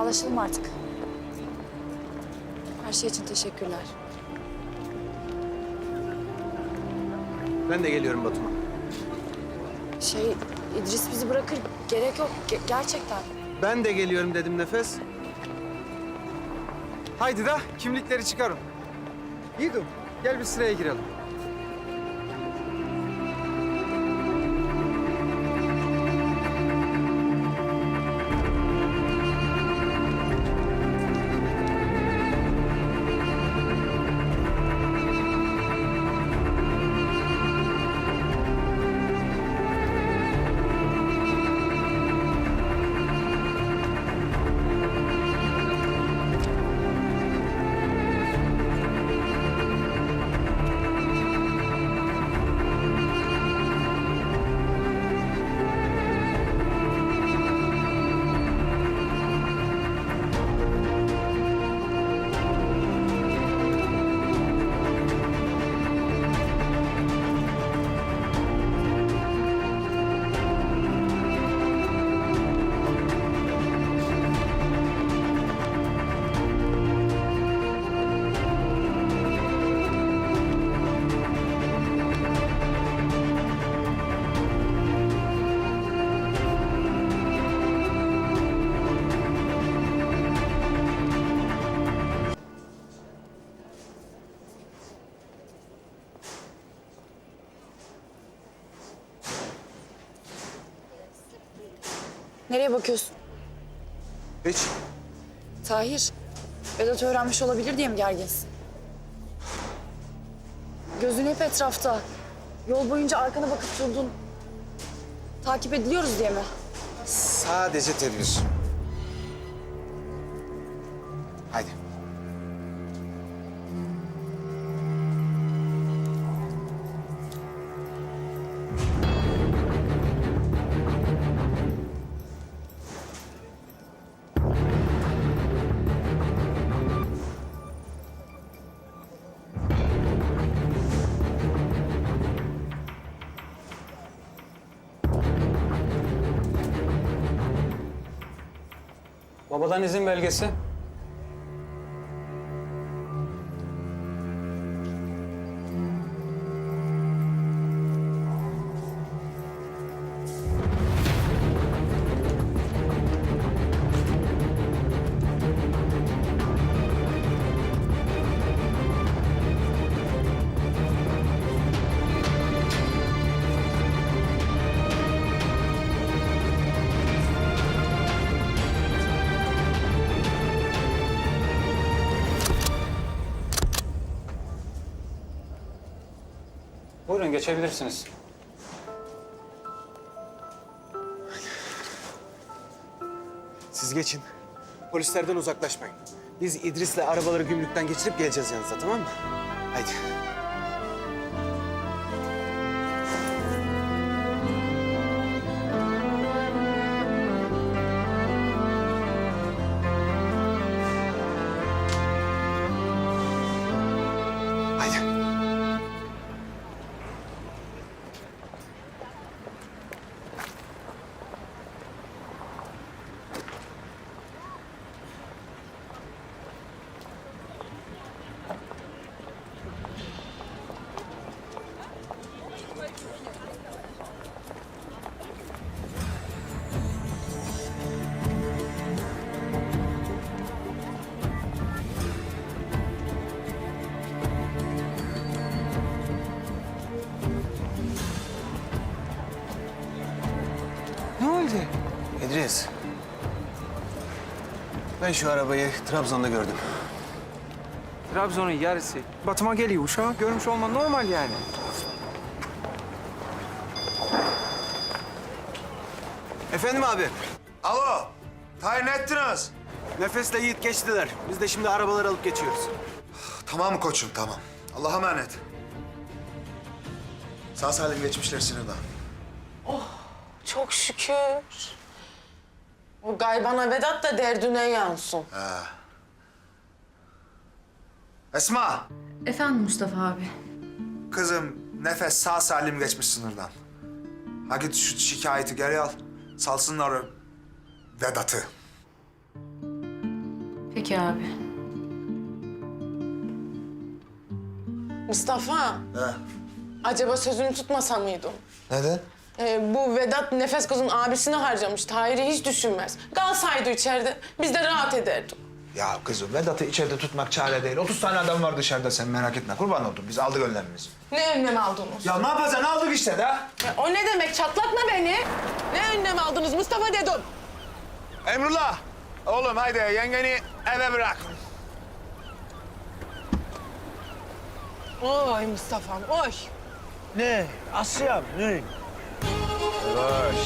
Vedalaşalım artık. Her şey için teşekkürler. Ben de geliyorum Batum'a. Şey, İdris bizi bırakır. Gerek yok. Ge- gerçekten. Ben de geliyorum dedim Nefes. Haydi da kimlikleri çıkarın. Yiğidim gel bir sıraya girelim. Nereye bakıyorsun? Hiç. Tahir, Vedat öğrenmiş olabilir diye mi gerginsin? Gözün hep etrafta. Yol boyunca arkana bakıp durdun. Takip ediliyoruz diye mi? Sadece tedbir. Haydi. Babadan izin belgesi. Buyurun geçebilirsiniz. Siz geçin. Polislerden uzaklaşmayın. Biz İdris'le arabaları gümrükten geçirip geleceğiz yanınıza tamam mı? Haydi. İdris. Ben şu arabayı Trabzon'da gördüm. Trabzon'un yarısı. Batıma geliyor uşağı. Görmüş olman normal yani. Efendim abi. Alo, tayin ettiniz. Nefesle Yiğit geçtiler. Biz de şimdi arabaları alıp geçiyoruz. Tamam koçum, tamam. Allah'a emanet. Sağ salim geçmişler sınırdan. Çok şükür. Bu gaybana Vedat da derdine yansın. Esma, Efendim Mustafa abi. kızım nefes sağ salim geçmiş sınırdan. Ha git şu şikayeti geri al. Salsınlar o Vedat'ı. Peki abi. Mustafa, He. acaba sözünü tutmasa mıydım? Neden? Ee, bu Vedat Nefes kızın abisini harcamış. Tahir'i hiç düşünmez. Kalsaydı içeride biz de rahat ederdik. Ya kızım Vedat'ı içeride tutmak çare değil. 30 tane adam var dışarıda sen merak etme. Kurban oldum. Biz aldık önlemimizi. Ne önlem aldınız? Ya ne yapacaksın? Aldık işte de. Ya o ne demek? Çatlatma beni. Ne önlem aldınız Mustafa dedim. Emrullah. Oğlum haydi yengeni eve bırak. Oy Mustafa'm, oy. Ne? Asya'm ne? Yavaş.